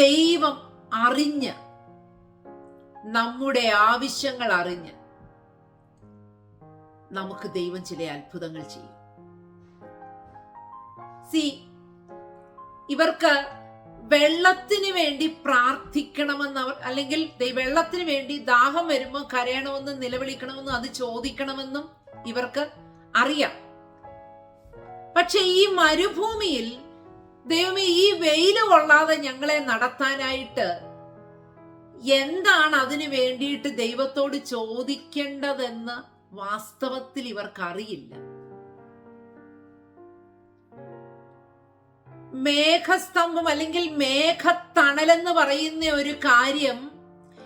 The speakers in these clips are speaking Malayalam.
ദൈവം അറിഞ്ഞ് നമ്മുടെ ആവശ്യങ്ങൾ അറിഞ്ഞ് നമുക്ക് ദൈവം ചില അത്ഭുതങ്ങൾ ചെയ്യും. സി ഇവർക്ക് വെള്ളത്തിന് വേണ്ടി പ്രാർത്ഥിക്കണമെന്ന് അവർ അല്ലെങ്കിൽ വെള്ളത്തിന് വേണ്ടി ദാഹം വരുമ്പോൾ കരയണമെന്നും നിലവിളിക്കണമെന്നും അത് ചോദിക്കണമെന്നും ഇവർക്ക് അറിയാം. പക്ഷെ ഈ മരുഭൂമിയിൽ ദൈവമേ ഈ വെയിൽ കൊള്ളാതെ ഞങ്ങളെ നടത്താനായിട്ട് എന്താണ് അതിനു വേണ്ടിയിട്ട് ദൈവത്തോട് ചോദിക്കേണ്ടതെന്ന് വാസ്തവത്തിൽ ഇവർക്കറിയില്ല. മേഘസ്തംഭം അല്ലെങ്കിൽ മേഘത്തണലെന്ന് പറയുന്ന ഒരു കാര്യം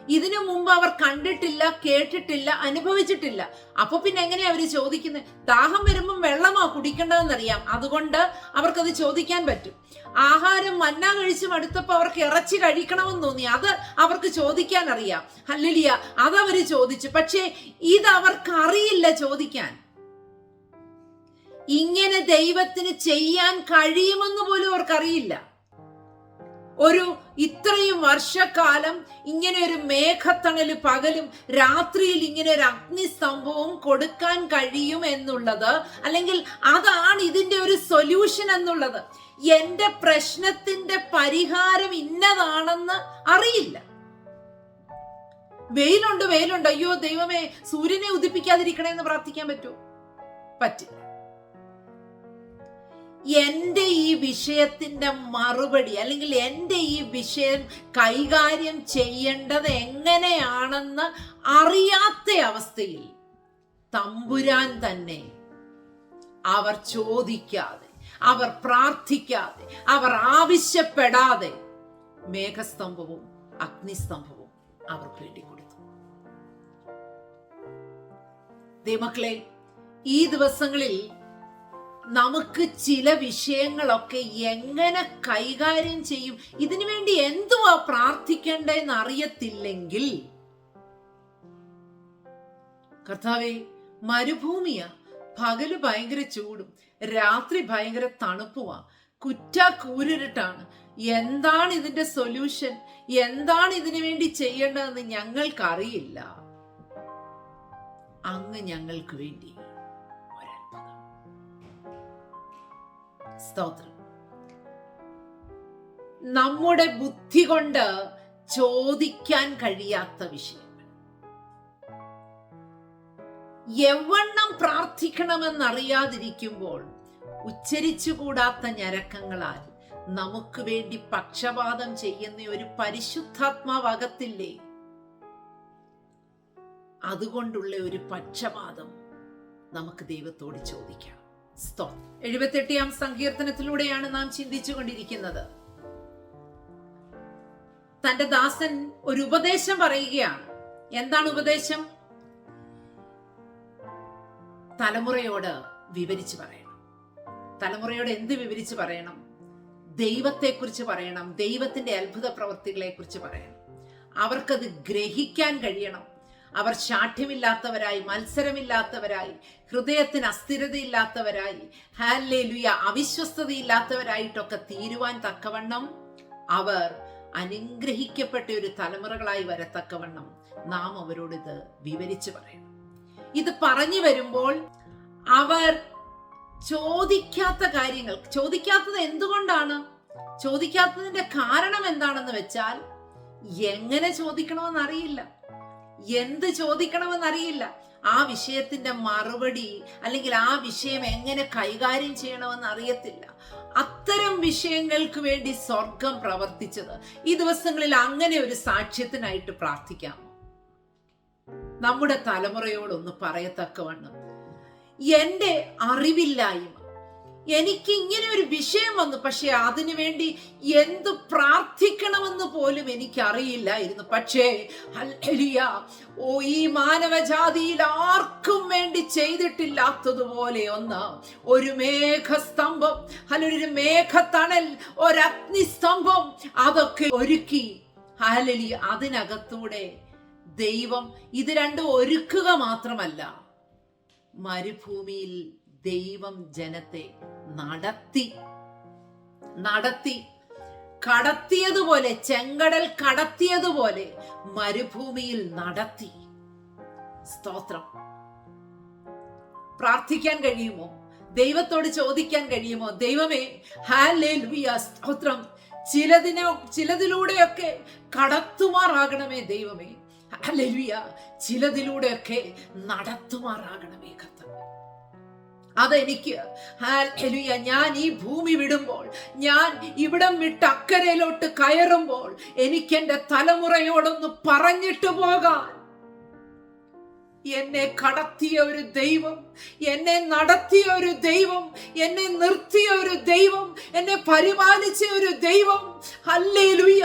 ഇതിനു മുമ്പ് അവർ കണ്ടിട്ടില്ല കേട്ടിട്ടില്ല അനുഭവിച്ചിട്ടില്ല. അപ്പൊ പിന്നെ എങ്ങനെയാ അവർ ചോദിക്കുന്നത് ദാഹം വരുമ്പം വെള്ളമാ കുടിക്കേണ്ടതെന്നറിയാം. അതുകൊണ്ട് അവർക്കത് ചോദിക്കാൻ പറ്റും. ആഹാരം മന്ന കഴിച്ച് മടുത്തപ്പോൾ അവർക്ക് ഇറച്ചി കഴിക്കണമെന്ന് തോന്നി. അത് അവർക്ക് ചോദിക്കാൻ അറിയാം. ഹല്ലിലിയ അതവര് ചോദിച്ചു. പക്ഷേ ഇത് അവർക്ക് അറിയില്ല ചോദിക്കാൻ. ഇങ്ങനെ ദൈവത്തിന് ചെയ്യാൻ കഴിയുമെന്ന് പോലും അവർക്കറിയില്ല. ഒരു ഇത്രയും വർഷക്കാലം ഇങ്ങനെ ഒരു മേഘത്തണൽ പകലും രാത്രിയിൽ ഇങ്ങനെ ഒരു അഗ്നി അഗ്നിസ്തംഭവും കൊടുക്കാൻ കഴിയും എന്നുള്ളത് അല്ലെങ്കിൽ അതാണ് ഇതിന്റെ ഒരു സൊല്യൂഷൻ എന്നുള്ളത്. എന്റെ പ്രശ്നത്തിന്റെ പരിഹാരം ഇന്നതാണെന്ന് അറിയില്ല. വെയിലുണ്ട് വെയിലുണ്ട്. അയ്യോ ദൈവമേ സൂര്യനെ ഉദിപ്പിക്കാതിരിക്കണേ എന്ന് പ്രാർത്ഥിക്കാൻ പറ്റുമോ? പറ്റില്ല. എന്റെ ഈ വിഷയത്തിന്റെ മറുപടി അല്ലെങ്കിൽ എന്റെ ഈ വിഷയം കൈകാര്യം ചെയ്യേണ്ടത് എങ്ങനെയാണെന്ന് അറിയാത്ത അവസ്ഥയിൽ തമ്പുരാൻ തന്നെ അവർ ചോദിക്കാതെ അവർ പ്രാർത്ഥിക്കാതെ അവർ ആവശ്യപ്പെടാതെ മേഘസ്തംഭവും അഗ്നിസ്തംഭവും അവർ വേണ്ടിക്കൊടുത്തു. ദൈവക്കളെ ഈ ദിവസങ്ങളിൽ നമുക്ക് ചില വിഷയങ്ങളൊക്കെ എങ്ങനെ കൈകാര്യം ചെയ്യും? ഇതിനു വേണ്ടി എന്തുവാ പ്രാർത്ഥിക്കേണ്ടതെന്ന് അറിയത്തില്ലെങ്കിൽ കർത്താവെ മരുഭൂമിയാ. പകൽ ഭയങ്കര ചൂടും. രാത്രി ഭയങ്കര തണുപ്പുമാ കുറ്റ കൂരിട്ടാണ് എന്താണ് ഇതിന്റെ സൊല്യൂഷൻ? എന്താണ് ഇതിനു വേണ്ടി ചെയ്യേണ്ടതെന്ന് ഞങ്ങൾക്കറിയില്ല. അങ്ങ് ഞങ്ങൾക്ക് വേണ്ടി. സ്തോത്രം. നമ്മുടെ ബുദ്ധി കൊണ്ട് ചോദിക്കാൻ കഴിയാത്ത വിഷയങ്ങൾ. എവണ്ണം പ്രാർത്ഥിക്കണമെന്നറിയാതിരിക്കുമ്പോൾ ഉച്ചരിച്ചുകൂടാത്ത ഞരക്കങ്ങളാൽ നമുക്ക് വേണ്ടി പക്ഷപാതം ചെയ്യുന്ന ഒരു പരിശുദ്ധാത്മാവകത്തില്ലേ? അതുകൊണ്ടുള്ള ഒരു പക്ഷപാതം നമുക്ക് ദൈവത്തോട് ചോദിക്കാം. സ്തോത്രം എഴുപത്തെട്ടിയാം സങ്കീർത്തനത്തിലൂടെയാണ് നാം ചിന്തിച്ചുകൊണ്ടിരിക്കുന്നത്. തന്റെ ദാസൻ ഒരു ഉപദേശം പറയുകയാണ്. എന്താണ് ഉപദേശം? തലമുറയോട് വിവരിച്ചു പറയണം. തലമുറയോട് എന്ത് വിവരിച്ചു പറയണം? ദൈവത്തെക്കുറിച്ച് പറയണം. ദൈവത്തിന്റെ അത്ഭുത പ്രവൃത്തികളെ കുറിച്ച് പറയണം. അവർക്കത് ഗ്രഹിക്കാൻ കഴിയണം. അവർ ശാഠ്യമില്ലാത്തവരായി മത്സരമില്ലാത്തവരായി ഹൃദയത്തിന് അസ്ഥിരതയില്ലാത്തവരായി ഹാലേ ലുയ അവിശ്വസ്തതയില്ലാത്തവരായിട്ടൊക്കെ തീരുവാൻ തക്കവണ്ണം അവർ അനുഗ്രഹിക്കപ്പെട്ട ഒരു തലമുറകളായി വരത്തക്കവണ്ണം നാം അവരോട് ഇത് വിവരിച്ചു പറയണം. ഇത് പറഞ്ഞു വരുമ്പോൾ അവർ ചോദിക്കാത്ത കാര്യങ്ങൾ ചോദിക്കാത്തത് എന്തുകൊണ്ടാണ്? ചോദിക്കാത്തതിന്റെ കാരണം എന്താണെന്ന് വെച്ചാൽ എങ്ങനെ ചോദിക്കണമെന്ന് അറിയില്ല എന്ത് ചോദിക്കണമെന്നറിയില്ല. ആ വിഷയത്തിന്റെ മറുപടി അല്ലെങ്കിൽ ആ വിഷയം എങ്ങനെ കൈകാര്യം ചെയ്യണമെന്ന് അറിയത്തില്ല. അത്തരം വിഷയങ്ങൾക്ക് വേണ്ടി സ്വർഗം പ്രവർത്തിച്ചത് ഈ ദിവസങ്ങളിൽ അങ്ങനെ ഒരു സാക്ഷ്യത്തിനായിട്ട് പ്രാർത്ഥിക്കാം. നമ്മുടെ തലമുറയോടൊന്ന് പറയത്തക്കവണ്ണം. എന്റെ അറിവില്ലായ്മ എനിക്ക് ഇങ്ങനെ ഒരു വിഷയം വന്നു. പക്ഷെ അതിനു വേണ്ടി എന്ത് പ്രാർത്ഥിക്കണമെന്ന് പോലും എനിക്ക് അറിയില്ലായിരുന്നു പക്ഷേ ഹല്ലേലൂയ, ഓ ഈ മാനവജാതിയിൽ ആർക്കും വേണ്ടി ചെയ്തിട്ടില്ലാത്തതുപോലെ ഒന്ന് ഒരു മേഘസ്തംഭം അല്ലെങ്കിൽ ഒരു മേഘത്തണൽ ഒരഗ്നിസ്തംഭം അതൊക്കെ ഒരുക്കി. ഹലലി അതിനകത്തൂടെ ദൈവം ഇത് രണ്ടും ഒരുക്കുക മാത്രമല്ല മരുഭൂമിയിൽ ദൈവം ജനത്തെ നടത്തി. നടത്തി. കടത്തിയതുപോലെ ചെങ്കടൽ കടത്തിയതുപോലെ മരുഭൂമിയിൽ നടത്തി. സ്തോത്രം. പ്രാർത്ഥിക്കാൻ കഴിയുമോ? ദൈവത്തോട് ചോദിക്കാൻ കഴിയുമോ? ദൈവമേ ഹാലേലുയ സ്തോത്രം. ചിലതിനെ ചിലതിലൂടെയൊക്കെ കടത്തുമാറാകണമേ ദൈവമേ. ഹാലേലുയ ചിലതിലൂടെയൊക്കെ നടത്തുമാറാകണമേ കർത്താവേ. അതെനിക്ക്. ഞാൻ ഈ ഭൂമി വിടുമ്പോൾ ഞാൻ ഇവിടം വിട്ട് അക്കരയിലോട്ട് കയറുമ്പോൾ എനിക്ക് എന്റെ തലമുറയോടൊന്ന് പറഞ്ഞിട്ട് പോകാൻ. എന്നെ കടത്തിയ ഒരു ദൈവം എന്നെ നടത്തിയ ഒരു ദൈവം എന്നെ നിർത്തിയ ഒരു ദൈവം എന്നെ പരിപാലിച്ച ഒരു ദൈവം. ഹല്ലേലുയ.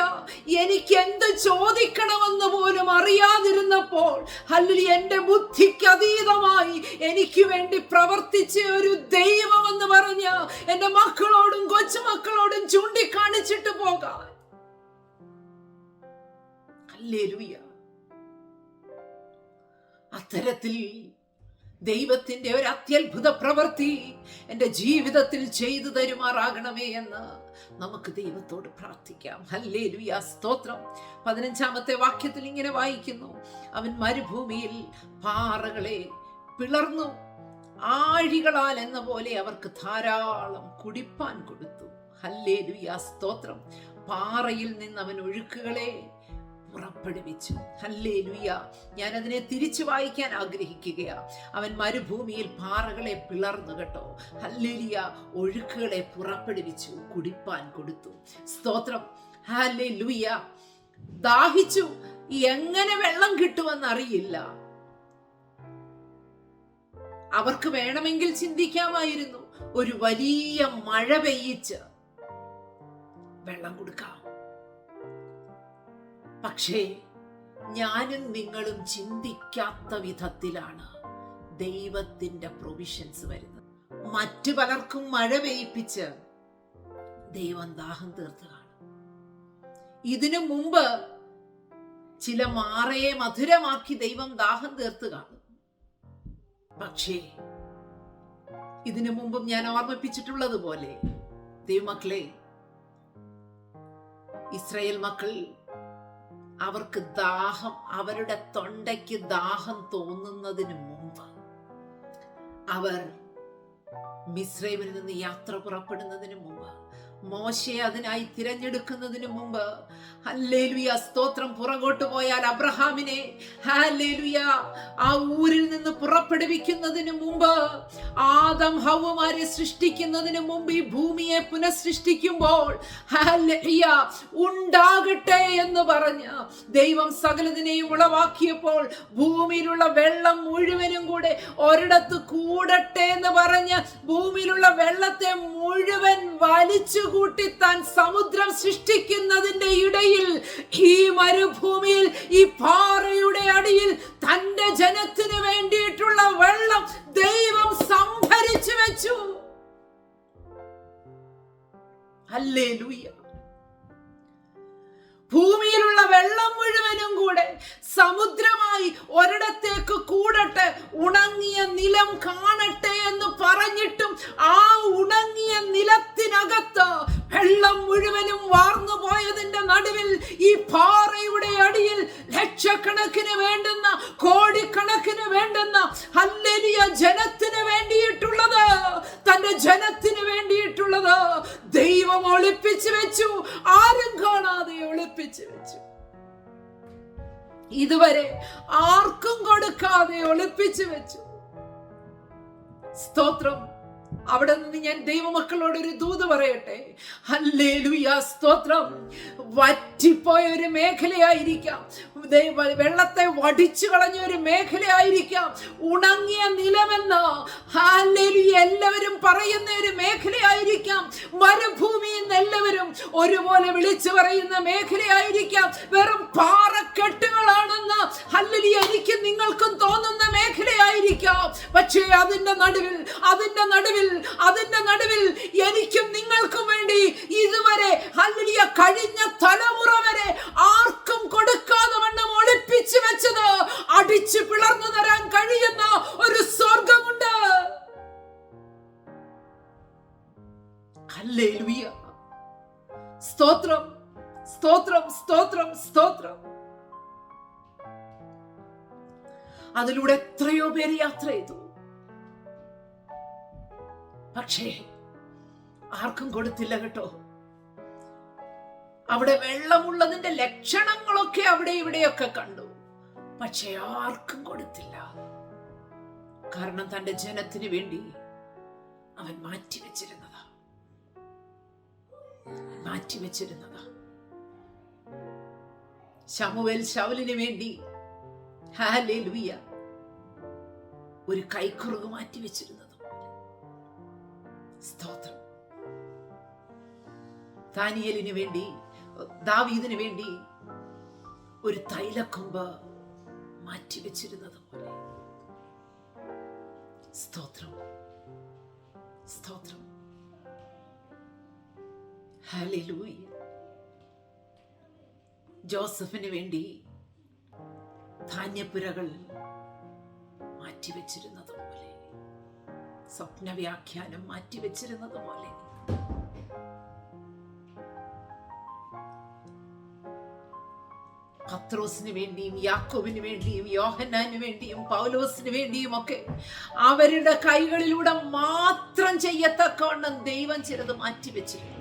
എനിക്ക് എന്ത് ചോദിക്കണമെന്ന് പോലും അറിയാതിരുന്നപ്പോൾ ഹല്ലി എന്റെ ബുദ്ധിക്ക് അതീതമായി എനിക്ക് വേണ്ടി പ്രവർത്തിച്ച ഒരു ദൈവം എന്ന് പറഞ്ഞ എന്റെ മക്കളോടും കൊച്ചുമക്കളോടും ചൂണ്ടിക്കാണിച്ചിട്ട് പോകാൻ. ഹല്ലേലുയ. അത്തരത്തിൽ ദൈവത്തിന്റെ ഒരു അത്യത്ഭുത പ്രവൃത്തി എന്റെ ജീവിതത്തിൽ ചെയ്തു തരുമാറാകണമേ എന്ന് നമുക്ക് ദൈവത്തോട് പ്രാർത്ഥിക്കാം. ഹല്ലേ ലുയാ സ്തോത്രം. പതിനഞ്ചാമത്തെ വാക്യത്തിൽ ഇങ്ങനെ വായിക്കുന്നു. അവൻ മരുഭൂമിയിൽ പാറകളെ പിളർന്നു. ആഴികളാൽ എന്ന പോലെ അവർക്ക് ധാരാളം കുടിപ്പാൻ കൊടുത്തു. ഹല്ലേ ലുയാ സ്തോത്രം. പാറയിൽ നിന്ന് അവൻ ഒഴുക്കുകളെ പുറപ്പെടുവിച്ചു. ഹല്ലേ ഞാൻ അതിനെ തിരിച്ചു വായിക്കാൻ ആഗ്രഹിക്കുകയാ. അവൻ മരുഭൂമിയിൽ പാറകളെ പിളർന്നു കേട്ടോ. ഹല്ലേലിയ ഒഴുക്കുകളെ പുറപ്പെടുവിച്ചു കുടിപ്പാൻ കൊടുത്തു. സ്തോത്രം. ഹല്ലേ ലുയ്യ ദാഹിച്ചു. എങ്ങനെ വെള്ളം കിട്ടുമെന്നറിയില്ല. അവർക്ക് വേണമെങ്കിൽ ചിന്തിക്കാമായിരുന്നു. ഒരു വലിയ മഴ പെയ്യിച്ച് വെള്ളം കൊടുക്കാം. പക്ഷേ ഞാനും നിങ്ങളും ചിന്തിക്കാത്ത വിധത്തിലാണ് ദൈവത്തിന്റെ പ്രൊവിഷൻസ് വരുന്നത്. മറ്റു പലർക്കും മഴ പെയ്പ്പിച്ച് ദൈവം ദാഹം തീർത്ത് കാണും. ഇതിനു മുമ്പ് ചില മാറയെ മധുരമാക്കി ദൈവം ദാഹം തീർത്ത് കാണും. പക്ഷേ ഇതിനു മുമ്പും ഞാൻ ഓർമ്മിപ്പിച്ചിട്ടുള്ളത് പോലെ ദൈവമക്കളെ ഇസ്രയേൽ മക്കൾ അവർക്ക് ദാഹം അവരുടെ തൊണ്ടയ്ക്ക് ദാഹം തോന്നുന്നതിന് മുമ്പ് അവർ മിശ്രൈമിൽ നിന്ന് യാത്ര പുറപ്പെടുന്നതിന് മുമ്പ് മോശയെ അതിനായി തിരഞ്ഞെടുക്കുന്നതിന് മുമ്പ് ഹല്ലേലുയ സ്തോത്രം പുറകോട്ട് പോയാൽ അബ്രഹാമിനെ ഹല്ലേലുയ ആ ഊരിൽ നിന്ന് പുറപ്പെടുവിക്കുന്നതിന് മുമ്പ് ആദം ഹൗവമാരെ സൃഷ്ടിക്കുന്നതിന് മുമ്പ് ഈ ഭൂമിയെ പുനഃസൃഷ്ടിക്കുമ്പോൾ ഹല്ലേലൂയ ഉണ്ടാകട്ടെ എന്ന് പറഞ്ഞ് ദൈവം സകലതിനെയും ഉളവാക്കിയപ്പോൾ ഭൂമിയിലുള്ള വെള്ളം മുഴുവനും കൂടെ ഒരിടത്ത് കൂടട്ടെ എന്ന് പറഞ്ഞ് ഭൂമിയിലുള്ള വെള്ളത്തെ മുഴുവൻ വലിച്ചു കൂട്ടി താൻ സമുദ്രം സൃഷ്ടിക്കുന്നതിന്റെ ഇടയിൽ ഈ മരുഭൂമിയിൽ ഈ പാറയുടെ അടിയിൽ തന്റെ ജനത്തിന് വേണ്ടിയിട്ടുള്ള വെള്ളം ദൈവം സംഭരിച്ചു വെച്ചു. അല്ലേ ഭൂമിയിലുള്ള വെള്ളം മുഴുവനും കൂടെ സമുദ്രമായി ഒരിടത്തേക്ക് കൂടട്ടെ ഉണങ്ങിയ നിലം കാണട്ടെ എന്ന് പറഞ്ഞിട്ടും ആ ഉണങ്ങിയ നിലത്തിനകത്ത് വെള്ളം മുഴുവനും വാർന്നു പോയതിന്റെ നടുവിൽ ഈ പാറയുടെ അടിയിൽ ലക്ഷക്കണക്കിന് വേണ്ടുന്ന കോടിക്കണക്കിന് വേണ്ടുന്ന ഹല്ലേലിയ ജനത്തിന് വേണ്ടിയിട്ടുള്ളത് തന്റെ ജനത്തിന് വേണ്ടിയിട്ടുള്ളത് ദൈവം ഒളിപ്പിച്ചു വെച്ചു. ആരും വെച്ചു ഇതുവരെ ആർക്കും കൊടുക്കാതെ ഒളിപ്പിച്ചു വെച്ചു. സ്തോത്രം. അവിടെ നിന്ന് ഞാൻ ദൈവമക്കളോട് ഒരു ദൂത് പറയട്ടെ. ഹല്ലേലൂയ സ്തോത്രം. വറ്റിപ്പോയ ഒരു മേഖലയായിരിക്കാം. വെള്ളത്തെ വടിച്ചു കളഞ്ഞ ഒരു മേഖലയായിരിക്കാം. ഉണങ്ങിയ നിലമെന്ന ഹാലേലൂയ എല്ലാവരും പറയുന്ന ഒരു മേഖലയായിരിക്കാം. മരുഭൂമി എന്ന് എല്ലാവരും ഒരുപോലെ വിളിച്ചു പറയുന്ന മേഖലയായിരിക്കാം. വെറും പാറക്കെട്ടുകളാണെന്ന് ഹല്ലലി എനിക്ക് നിങ്ങൾക്കും തോന്നുന്ന മേഖലയായിരിക്കാം. പക്ഷേ അതിന്റെ നടുവിൽ അതിന്റെ നടുവിൽ അതിന്റെ നടുവിൽ എനിക്കും നിങ്ങൾക്കും വേണ്ടി ഇതുവരെ ഹല്ലിയ കഴിഞ്ഞ തലമുറ വരെ ആർക്കും കൊടുക്കാതെ വണ്ണം ഒളിപ്പിച്ചു വെച്ചത് അടിച്ചു പിളർന്നു തരാൻ കഴിയുന്ന ഒരു സ്വർഗമുണ്ട്. ഹല്ലേലൂയ. സ്തോത്രം സ്തോത്രം സ്തോത്രം സ്തോത്രം. അതിലൂടെ എത്രയോ പേര് യാത്ര ചെയ്തു. പക്ഷേ ആർക്കും കൊടുത്തില്ല കേട്ടോ. അവിടെ വെള്ളമുള്ളതിന്റെ ലക്ഷണങ്ങളൊക്കെ അവിടെ ഇവിടെയൊക്കെ കണ്ടു. പക്ഷെ ആർക്കും കൊടുത്തില്ല. കാരണം തന്റെ ജനത്തിന് വേണ്ടി അവൻ മാറ്റിവെച്ചിരുന്നതാ. മാറ്റിവെച്ചിരുന്നതാ. ശമുവേൽ ശൗലിന് വേണ്ടി ഹാലേ ഹാലേലുയ്യ ഒരു കൈക്കുറുക് മാറ്റിവെച്ചിരുന്നത്. സ്തോത്രം. ദാനിയലിന് വേണ്ടി ദാവീദിന് വേണ്ടി ഒരു തൈലക്കൊമ്പ് മാറ്റിവെച്ചിരുന്നത് പോലെ സ്തോത്രം. സ്തോത്രം. ഹല്ലേലൂയ. ജോസഫിന് വേണ്ടി ധാന്യപ്പുരകൾ മാറ്റിവെച്ചിരുന്നത് സ്വപ്നവ്യാഖ്യാനം മാറ്റിവെച്ചിരുന്നത് പോലെ. പത്രോസിന് വേണ്ടിയും യാക്കോബിന് വേണ്ടിയും യോഹന്നാന് വേണ്ടിയും പൗലോസിന് വേണ്ടിയും ഒക്കെ അവരുടെ കൈകളിലൂടെ മാത്രം ചെയ്യത്തക്കവണ്ണം ദൈവം ചിലത് മാറ്റിവെച്ചിരുന്നു.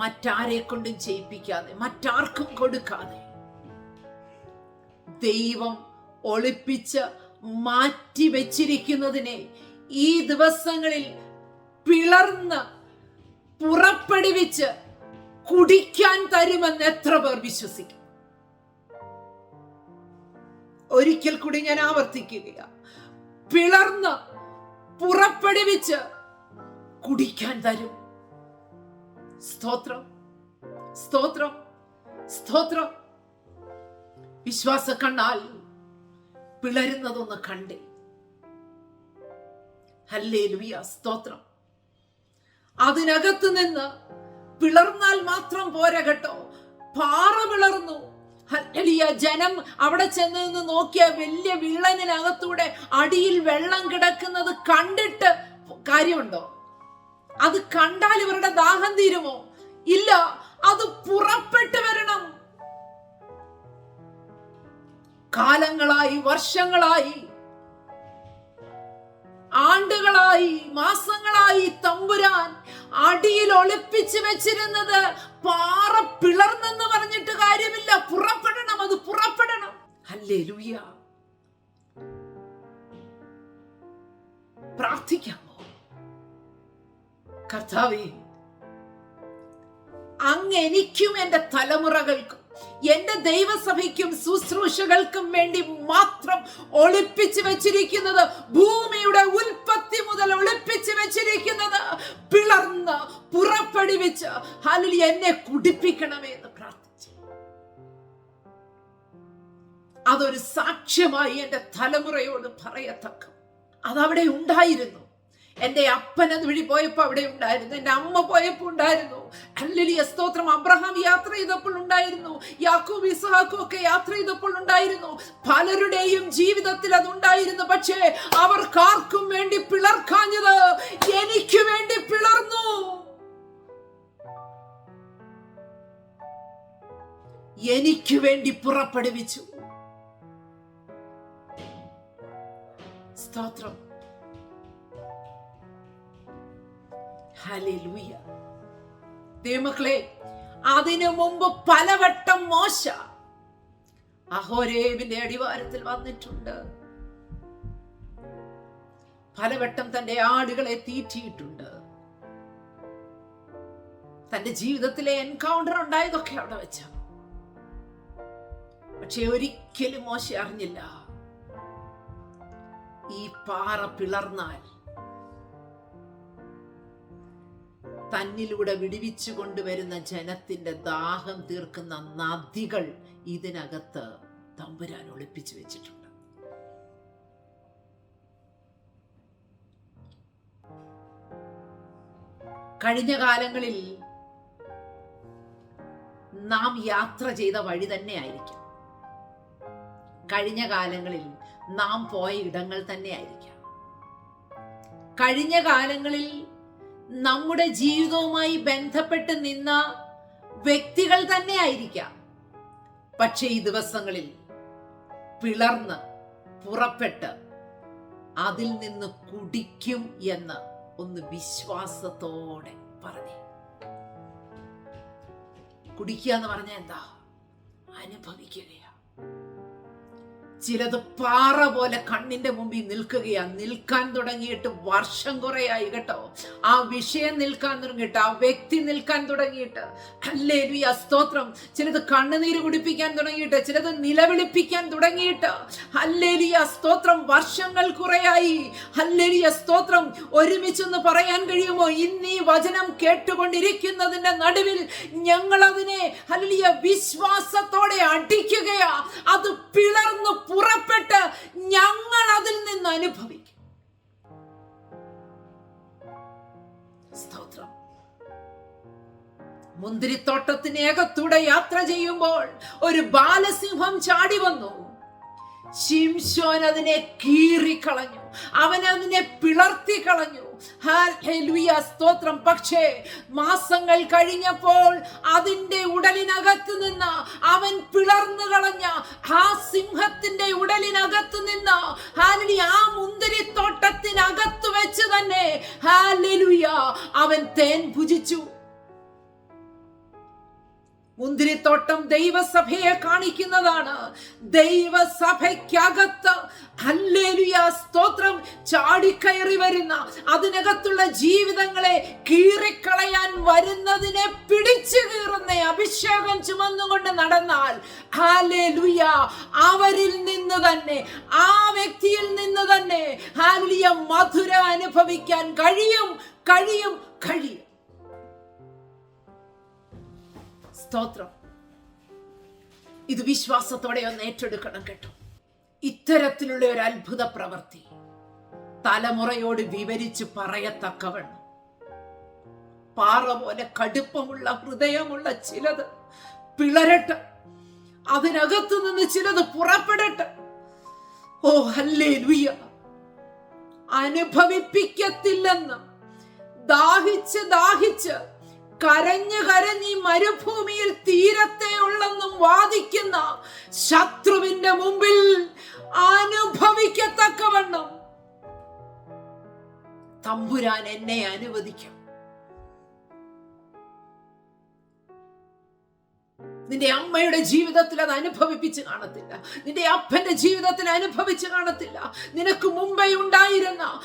മറ്റാരെ കൊണ്ടും ചെയ്യിപ്പിക്കാതെ മറ്റാർക്കും കൊടുക്കാതെ ദൈവം ഒളിപ്പിച്ച് മാറ്റി മാറ്റിവെച്ചിരിക്കുന്നതിനെ ഈ ദിവസങ്ങളിൽ പിളർന്ന് പുറപ്പെടുവിച്ച് കുടിക്കാൻ തരുമെന്ന് എത്ര പേർ വിശ്വസിക്കും? ഒരിക്കൽ കൂടി ഞാൻ ആവർത്തിക്കുക പിളർന്ന് പുറപ്പെടുവിച്ച് കുടിക്കാൻ തരും. സ്തോത്രം സ്തോത്രം സ്തോത്രം. വിശ്വാസ കണ്ണാൽ പിളരുന്നതൊന്ന് കണ്ടേ. ഹല്ലേ ലുയ സ്തോത്രം. അതിനകത്ത് നിന്ന് പിളർന്നാൽ മാത്രം പോരാ കേട്ടോ. പാറ പിളർന്നു. ഹല്ലേലൂയ. ജനം അവിടെ ചെന്ന് നിന്ന് നോക്കിയ വലിയ വിള്ളലിനകത്തൂടെ അടിയിൽ വെള്ളം കിടക്കുന്നത് കണ്ടിട്ട് കാര്യമുണ്ടോ? അത് കണ്ടാൽ ഇവരുടെ ദാഹം തീരുമോ? ഇല്ല അത് പുറപ്പെട്ടു വരണം. കാലങ്ങളായി വർഷങ്ങളായി ആണ്ടുകളായി മാസങ്ങളായി തമ്പുരാൻ അടിയിൽ ഒളിപ്പിച്ചു വെച്ചിരുന്നത് പാറ പിളർന്നെന്ന് പറഞ്ഞിട്ട് കാര്യമില്ല. പുറപ്പെടണം അത് പുറപ്പെടണം. അല്ലേ ലൂയ പ്രാർത്ഥിക്കാമോ കർത്താവേ അങ്ങ് എന്റെ തലമുറകൾക്കും എന്റെ ദൈവസഭയ്ക്കും ശുശ്രൂഷകൾക്കും വേണ്ടി മാത്രം ഒളിപ്പിച്ചു വെച്ചിരിക്കുന്നത് ഭൂമിയുടെ ഉൽപ്പത്തി മുതൽ ഒളിപ്പിച്ചു വെച്ചിരിക്കുന്നത് പിളർന്ന് പുറപ്പെടുവിച്ച് അതിൽ എന്നെ കുടിപ്പിക്കണമേ എന്ന് പ്രാർത്ഥിച്ചു. അതൊരു സാക്ഷ്യമായി എന്റെ തലമുറയോട് പറയത്തക്ക അതവിടെ ഉണ്ടായിരുന്നു. എന്റെ അപ്പൻ വഴി പോയപ്പോ അവിടെ ഉണ്ടായിരുന്നു. എന്റെ അമ്മ പോയപ്പോൾ ഉണ്ടായിരുന്നു. ഹല്ലേലൂയ സ്തോത്രം. അബ്രഹാം യാത്ര ചെയ്തപ്പോൾ ഉണ്ടായിരുന്നു. യാക്കോബ് ഇസഹാക്കും ഒക്കെ യാത്ര ചെയ്തപ്പോൾ ഉണ്ടായിരുന്നു. പലരുടെയും ജീവിതത്തിൽ അത് ഉണ്ടായിരുന്നു. പക്ഷേ അവർക്കാർക്കും വേണ്ടി പിളർക്കാഞ്ഞത് എനിക്ക് വേണ്ടി പിളർന്നു. എനിക്ക് വേണ്ടി പുറപ്പെടുവിച്ചു. സ്തോത്രം. ഹല്ലേലൂയ. ദൈവമക്കളെ അതിനു മുമ്പ് പലവട്ടം മോശ അഹോരേവിന്റെ അടിവാരത്തിൽ വന്നിട്ടുണ്ട്. പലവട്ടം തന്റെ ആടുകളെ തീറ്റിയിട്ടുണ്ട്. തന്റെ ജീവിതത്തിലെ എൻകൗണ്ടർ ഉണ്ടായതൊക്കെ അവിടെ വെച്ച. പക്ഷെ ഒരിക്കലും മോശ അറിഞ്ഞില്ല. ഈ പാറ പിളർന്നാൽ തന്നിലൂടെ വിടിവിച്ചു കൊണ്ടുവരുന്ന ജനത്തിന്റെ ദാഹം തീർക്കുന്ന നദികൾ ഇതിനകത്ത് തമ്പുരാൻ ഒളിപ്പിച്ചു വെച്ചിട്ടുണ്ട്. കഴിഞ്ഞ കാലങ്ങളിൽ നാം യാത്ര ചെയ്ത വഴി തന്നെ ആയിരിക്കാം കഴിഞ്ഞ കാലങ്ങളിൽ നാം പോയ ഇടങ്ങൾ തന്നെ ആയിരിക്കാം കഴിഞ്ഞ കാലങ്ങളിൽ നമ്മുടെ ജീവിതവുമായി ബന്ധപ്പെട്ട് നിന്ന വ്യക്തികൾ തന്നെ ആയിരിക്കാം. പക്ഷെ ഈ ദിവസങ്ങളിൽ പിളർന്ന് പുറപ്പെട്ട് അതിൽ നിന്ന് കുടിക്കും എന്ന് ഒന്ന് വിശ്വാസത്തോടെ പറഞ്ഞു. കുടിക്കുക എന്ന് പറഞ്ഞാൽ എന്താ? അനുഭവിക്കുകയാ ചിലത് പാറ പോലെ കണ്ണിന്റെ മുമ്പിൽ നിൽക്കുകയാ. നിൽക്കാൻ തുടങ്ങിയിട്ട് വർഷം കുറേയായി കേട്ടോ. ആ വിഷയം നിൽക്കാൻ തുടങ്ങിയിട്ട് ആ വ്യക്തി നിൽക്കാൻ തുടങ്ങിയിട്ട്. അല്ലേലു ഈ സ്തോത്രം. ചിലത് കണ്ണുനീര് കുടിപ്പിക്കാൻ തുടങ്ങിയിട്ട് ചിലത് നിലവിളിപ്പിക്കാൻ തുടങ്ങിയിട്ട്. അല്ലേ ഈ സ്തോത്രം. വർഷങ്ങൾ കുറയായി. അല്ലേലു സ്തോത്രം. ഒരുമിച്ചൊന്ന് പറയാൻ കഴിയുമോ? ഇന്ന് ഈ വചനം കേട്ടുകൊണ്ടിരിക്കുന്നതിന്റെ നടുവിൽ ഞങ്ങൾ അതിനെ അല്ലിയ വിശ്വാസത്തോടെ അടിക്കുകയാ. അത് പിളർന്നു പുറപ്പെട്ട് ഞങ്ങൾ അതിൽ നിന്ന് അനുഭവിക്കും. സ്തോത്രം. മുന്തിരിത്തോട്ടത്തിനേകത്തൂടെ യാത്ര ചെയ്യുമ്പോൾ ഒരു ബാലസിംഹം ചാടി വന്നു. ശിംശോൻ അതിനെ കീറിക്കളഞ്ഞു. അവൻ അതിനെ പിളർത്തി കളഞ്ഞു. സ്തോത്രം. പക്ഷേ മാസങ്ങൾ കഴിഞ്ഞപ്പോൾ അതിന്റെ ഉടലിനകത്ത് നിന്ന് അവൻ പിളർന്നു കളഞ്ഞ ആ സിംഹത്തിന്റെ ഉടലിനകത്ത് നിന്ന് ഹാലലി ആ മുന്തിരിത്തോട്ടത്തിനകത്ത് വെച്ച് തന്നെ ഹാലലുയ അവൻ തേൻ ഭുജിച്ചു. മുന്തിരിത്തോട്ടം ദൈവസഭയെ കാണിക്കുന്നതാണ്. ദൈവസഭയ്ക്കകത്ത് ഹല്ലേലൂയ സ്തോത്രം. ചാടിക്കയറി വരുന്ന അതിനകത്തുള്ള ജീവിതങ്ങളെ കീറിക്കളയാൻ വരുന്നതിനെ പിടിച്ചു കീറുന്ന അഭിഷേകം ചുമന്നുകൊണ്ട് നടന്നാൽ അവരിൽ നിന്ന് തന്നെ ആ വ്യക്തിയിൽ നിന്ന് തന്നെ ഹാലിയ മധുര അനുഭവിക്കാൻ കഴിയും കഴിയും കഴിയും. സ്തോത്രം. ഇത് വിശ്വാസത്തോടെ ഒന്ന് ഏറ്റെടുക്കണം കേട്ടോ. ഇത്തരത്തിലുള്ള ഒരു അത്ഭുത പ്രവൃത്തി. തലമുറയോട് വിവരിച്ച് പറയത്തക്കവണ്ണം. പാറ പോലെ കടുപ്പമുള്ള ഹൃദയമുള്ള ചിലത് പിളരട്ടെ അതിനകത്തു നിന്ന് ചിലത് പുറപ്പെടട്ടെ. ഓ അല്ലേ ലുയ്യ അനുഭവിപ്പിക്കത്തില്ലെന്ന് ദാഹിച്ച് ദാഹിച്ച് കരഞ്ഞു കരഞ്ഞ് മരുഭൂമിയിൽ തീരത്തെ ഉള്ളെന്നും വാദിക്കുന്ന ശത്രുവിന്റെ മുമ്പിൽ അനുഭവിക്കത്തക്കവണ്ണം. തമ്പുരാൻ എന്നെ അനുവദിക്കും. നിന്റെ അമ്മയുടെ ജീവിതത്തിൽ അത് അനുഭവിപ്പിച്ച് കാണത്തില്ല. നിന്റെ അപ്പന്റെ ജീവിതത്തിൽ അനുഭവിച്ച് കാണത്തില്ല. നിനക്ക് മുമ്പേ ഉണ്ടായിരുന്ന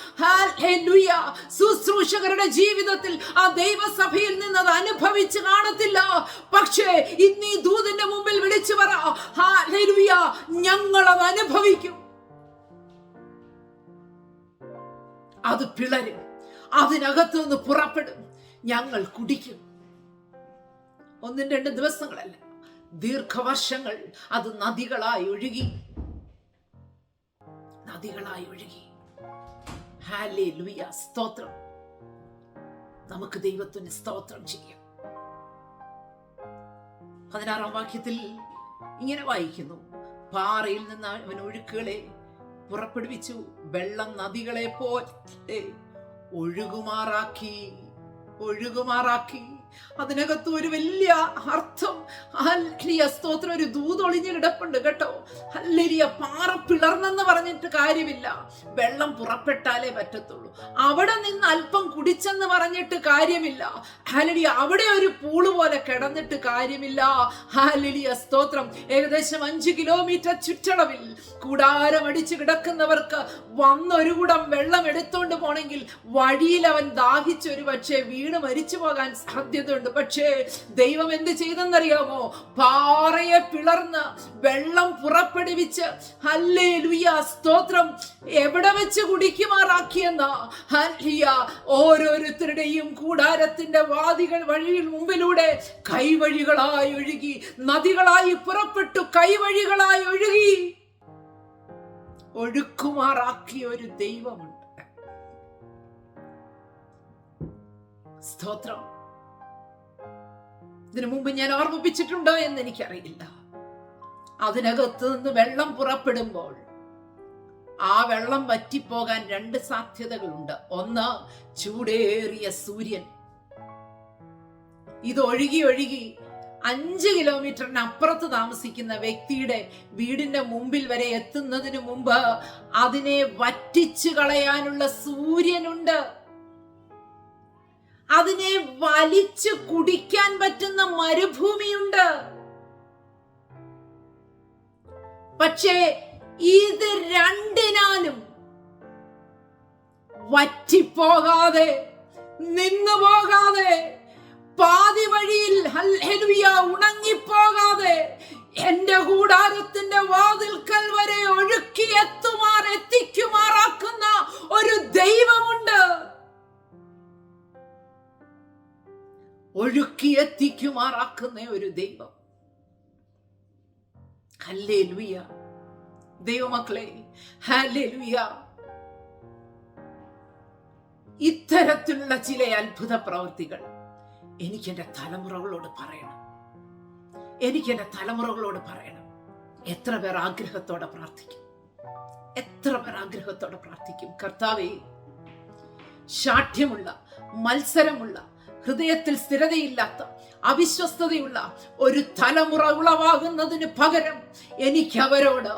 ശുശ്രൂഷകരുടെ ജീവിതത്തിൽ ആ ദൈവസഭയിൽ നിന്ന് അത് അനുഭവിച്ച് കാണത്തില്ല. പക്ഷേ ഇന്ന് ദൂതിന്റെ മുമ്പിൽ വിളിച്ചു പറ ഞങ്ങൾ അത് അനുഭവിക്കും. അത് പിളരും. അതിനകത്ത് നിന്ന് പുറപ്പെടും. ഞങ്ങൾ കുടിക്കും. ഒന്നും രണ്ട് ദിവസങ്ങളല്ല. ദീർഘവർഷങ്ങൾ അത് നദികളായി ഒഴുകി. നദികളായി ഒഴുകി. ഹാലേ ലുയ സ്തോത്രം. നമുക്ക് ദൈവത്തിന് സ്തോത്രം ചെയ്യാം. പതിനാറാം വാക്യത്തിൽ ഇങ്ങനെ വായിക്കുന്നു. പാറയിൽ നിന്ന് അവൻ ഒഴുക്കുകളെ പുറപ്പെടുവിച്ചു. വെള്ളം നദികളെ പോലെ ഒഴുകുമാറാക്കി ഒഴുകുമാറാക്കി. അതിനകത്ത് ഒരു വലിയ അർത്ഥം. ഹല്ലിയ സ്തോത്രം ഒരു ദൂതൊളിഞ്ഞ് കിടപ്പുണ്ട് കേട്ടോ. ഹല്ലിയ പാറ പിളർന്നെന്ന് പറഞ്ഞിട്ട് കാര്യമില്ല. വെള്ളം പുറപ്പെട്ടാലേ പറ്റത്തുള്ളൂ. അവിടെ നിന്ന് അല്പം കുടിച്ചെന്ന് പറഞ്ഞിട്ട് കാര്യമില്ല. ഹലിയ അവിടെ ഒരു പൂൾ പോലെ കിടന്നിട്ട് കാര്യമില്ല. ഹല്ലേലൂയ സ്തോത്രം. ഏകദേശം അഞ്ച് കിലോമീറ്റർ ചുറ്റളവിൽ കൂടാരം അടിച്ചു കിടക്കുന്നവർക്ക് വന്നൊരു കൂടം വെള്ളം എടുത്തോണ്ട് പോണെങ്കിൽ വഴിയിൽ അവൻ ദാഹിച്ചൊരു പക്ഷേ വീണ് മരിച്ചു പോകാൻ സാധ്യതയുണ്ട് പക്ഷേ ദൈവം എന്ത് ചെയ്തെന്നറിയാമോ? പാറയെ പിളർന്ന് വെള്ളം പുറപ്പെടുവിച്ച് ഹല്ലേ ലുയ സ്തോത്രം എവിടെ വെച്ച് കുടിക്കുമാറാക്കിയെന്ന? ഹല്ലിയ ഓരോരുത്തരുടെയും കൂടാരത്തിന്റെ വാദികൾ വഴിയിൽ മുമ്പിലൂടെ കൈവഴികളായി ഒഴുകി നദികളായി പുറപ്പെട്ടു കൈവഴികളായി ഒഴുകി. ഒഴുക്കുമാറാക്കിയ ഒരു ദൈവമുണ്ട്. സ്തോത്രം. ഇതിനു മുമ്പ് ഞാൻ ഓർമ്മിപ്പിച്ചിട്ടുണ്ടോ എന്ന് എനിക്കറിയില്ല. അതിനകത്ത് നിന്ന് വെള്ളം പുറപ്പെടുമ്പോൾ ആ വെള്ളം വറ്റിപ്പോകാൻ രണ്ട് സാധ്യതകളുണ്ട്. ഒന്ന് ചൂടേറിയ സൂര്യൻ. ഇത് ഒഴുകി ഒഴുകി അഞ്ച് കിലോമീറ്ററിന് അപ്പുറത്ത് താമസിക്കുന്ന വ്യക്തിയുടെ വീടിന്റെ മുമ്പിൽ വരെ എത്തുന്നതിന് മുമ്പ് അതിനെ വറ്റിച്ചു കളയാനുള്ള സൂര്യനുണ്ട്. അതിനെ വലിച്ചു കുടിക്കാൻ പറ്റുന്ന മരുഭൂമിയുണ്ട്. പക്ഷേ ഇത് രണ്ടിനാലും വറ്റിപ്പോകാതെ നിന്നു പോകാതെ പാതി വഴിയിൽ ഹല്ലേലൂയ എത്തിക്കുമാറാക്കുന്ന ഒരു ദൈവം. ഹല്ലേ ലുയ ദൈവമക്കളെ ഹല്ലേ ലുയ ഇത്തരത്തിലുള്ള ചില അത്ഭുത പ്രവൃത്തികൾ എനിക്ക് എന്റെ തലമുറകളോട് പറയണം. എനിക്ക് എന്റെ തലമുറകളോട് പറയണം. എത്ര പേർ ആഗ്രഹത്തോടെ പ്രാർത്ഥിക്കും? എത്ര പേർ ആഗ്രഹത്തോടെ പ്രാർത്ഥിക്കും? കർത്താവേ ശാഠ്യമുള്ള മത്സരമുള്ള ഹൃദയത്തിൽ സ്ഥിരതയില്ലാത്ത അവിശ്വസ്തതയുള്ള ഒരു തലമുറ ഉളവാകുന്നതിന് പകരം എനിക്ക് അവരോട്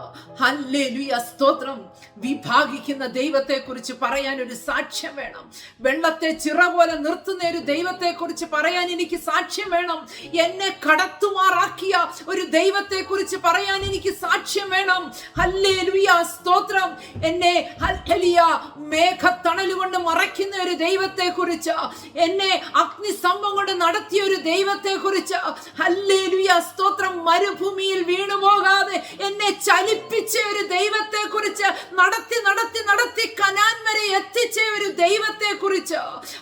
സ്തോത്രം. വിഭാഗിക്കുന്ന ദൈവത്തെ കുറിച്ച് പറയാൻ ഒരു സാക്ഷ്യം വേണം. വെള്ളത്തെ ചിറ പോലെ നിർത്തുന്ന ഒരു ദൈവത്തെ കുറിച്ച് പറയാൻ എനിക്ക് സാക്ഷ്യം വേണം. എന്നെ കടത്തുമാറാക്കിയ ഒരു ദൈവത്തെ കുറിച്ച് പറയാൻ എനിക്ക് സാക്ഷ്യം വേണം. ഹല്ലേലൂയ സ്തോത്രം. എന്നെ ഹല്ലേലൂയ മേഘത്തണലുകൊണ്ട് മറയ്ക്കുന്ന ഒരു ദൈവത്തെ കുറിച്ച് എന്നെ അഗ്നിസ്തംഭം കൊണ്ട് നടത്തിയ ഒരു ദൈവത്തെ കുറിച്ച് സ്തോത്രം മരുഭൂമിയിൽ വീണുപോകാതെ എന്നെ ചലിപ്പിച്ച ഒരു ദൈവത്തെ കുറിച്ച് നടത്തി നടത്തി നടത്തി കനാൻ വരെ എത്തിച്ച ഒരു ദൈവത്തെ കുറിച്ച്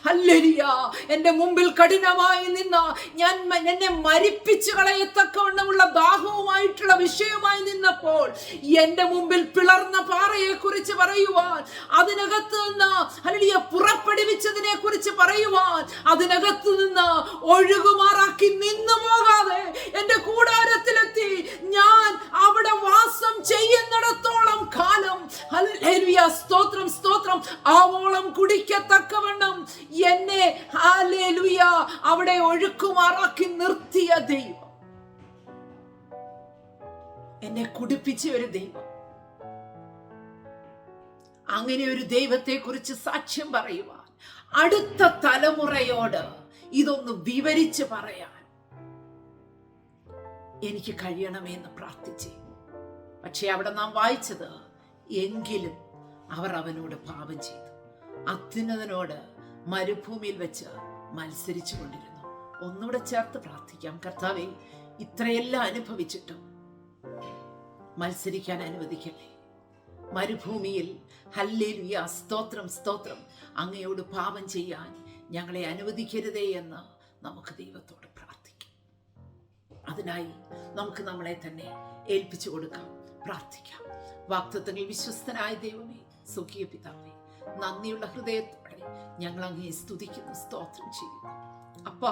ഹല്ലേലൂയ മുമ്പിൽ കഠിനമായി നിന്ന ഞാൻ എന്നെ മരിപ്പിച്ചു കളയത്തക്കവണ്ണമുള്ള ദാഹവുമായിട്ടുള്ള വിഷയവുമായി നിന്നപ്പോൾ എന്റെ മുമ്പിൽ പിളർന്ന പാറയെ കുറിച്ച് പറയുവാൻ അതിനകത്ത് നിന്ന് ഹല്ലേലൂയ പുറപ്പെടുവിച്ചതിനെ കുറിച്ച് പറയുവാൻ അതിനകത്ത് നിന്ന് ഒഴുകുമാറാക്കി നിന്നു പോകാതെ എന്റെ കൂടാരത്തിലെത്തി. ഞാൻ അവിടെ വാസം ചെയ്യുന്നിടത്തോളം കാലം. സ്തോത്രം സ്തോത്രം. ആവോളം കുടിക്കത്തക്കവണ്ണം എന്നെ അവിടെ ഒഴുക്കുമാറാക്കി നിർത്തിയ ദൈവം. എന്നെ കുടിപ്പിച്ച ഒരു ദൈവം. അങ്ങനെ ഒരു ദൈവത്തെ കുറിച്ച് സാക്ഷ്യം പറയുവാൻ അടുത്ത തലമുറയോട് ഇതൊന്ന് വിവരിച്ച് പറയാൻ എനിക്ക് കഴിയണമെന്ന് പ്രാർത്ഥിച്ചേ. പക്ഷെ അവിടെ നാം വായിച്ചത് എങ്കിലും അവർ അവനോട് പാപം ചെയ്തു. അത്യുന്നതനോട് മരുഭൂമിയിൽ വെച്ച് മത്സരിച്ചു കൊണ്ടിരുന്നു. ഒന്നുകൂടെ ചേർത്ത് പ്രാർത്ഥിക്കാം. കർത്താവെ ഇത്രയെല്ലാം അനുഭവിച്ചിട്ടും മത്സരിക്കാൻ അനുവദിക്കല്ലേ? മരുഭൂമിയിൽ. ഹല്ലേലുയ. സ്തോത്രം സ്തോത്രം. അങ്ങയോട് പാപം ചെയ്യാൻ ഞങ്ങളെ അനുവദിക്കരുതേ എന്ന് നമുക്ക് ദൈവത്തോട് പ്രാർത്ഥിക്കാം. അതിനായി നമുക്ക് നമ്മളെ തന്നെ ഏൽപ്പിച്ചു കൊടുക്കാം. പ്രാർത്ഥിക്കാം. വാക്തത്വങ്ങൾ വിശ്വസ്തനായ ദൈവമേ സുഖിയ പിതാവേ നന്ദിയുള്ള ഹൃദയത്തോടെ ഞങ്ങൾ അങ്ങയെ സ്തുതിക്കുന്നു സ്തോത്രം ചെയ്യുന്നു. അപ്പ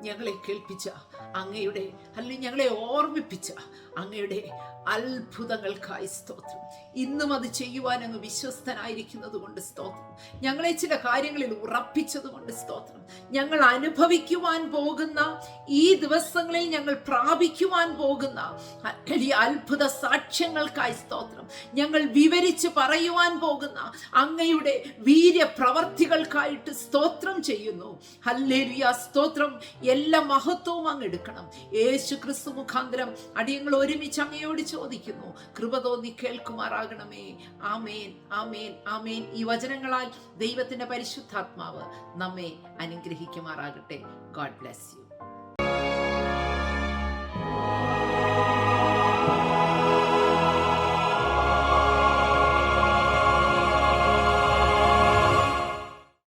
ഞങ്ങളെ കേൾപ്പിച്ച അങ്ങയുടെ അല്ലെങ്കിൽ ഞങ്ങളെ ഓർമ്മിപ്പിച്ച അങ്ങയുടെ അത്ഭുതങ്ങൾക്കായി സ്തോത്രം. ഇന്നും അത് ചെയ്യുവാൻ അങ്ങ് വിശ്വസ്തനായിരിക്കുന്നത് കൊണ്ട് സ്തോത്രം. ഞങ്ങളെ ചില കാര്യങ്ങളിൽ ഉറപ്പിച്ചത് കൊണ്ട് സ്തോത്രം. ഞങ്ങൾ അനുഭവിക്കുവാൻ പോകുന്ന ഈ ദിവസങ്ങളിൽ ഞങ്ങൾ പ്രാപിക്കുവാൻ പോകുന്ന വലിയ അത്ഭുത സാക്ഷ്യങ്ങൾക്കായി സ്തോത്രം. ഞങ്ങൾ വിവരിച്ച് പറയുവാൻ പോകുന്ന അങ്ങയുടെ വീര്യ പ്രവർത്തികൾക്കായിട്ട് സ്തോത്രം ചെയ്യുന്നു. ഹല്ലേലൂയ സ്തോത്രം. എല്ലാ മഹത്വവും അങ്ങ് എടുക്കണം. യേശു ക്രിസ്തു മുഖാന്തരം അടിയങ്ങൾ ഒരുമിച്ച് അങ്ങയോട് ചോദിക്കുന്നു കൃപ തോന്നി കേൾക്കുമാറാകണമേ. ആമേൻ ആമേൻ ആമേൻ. ഈ വചനങ്ങളാൽ ദൈവത്തിന്റെ പരിശുദ്ധാത്മാവ് നമ്മെ അനുഗ്രഹിക്കുമാറാകട്ടെ. God bless you.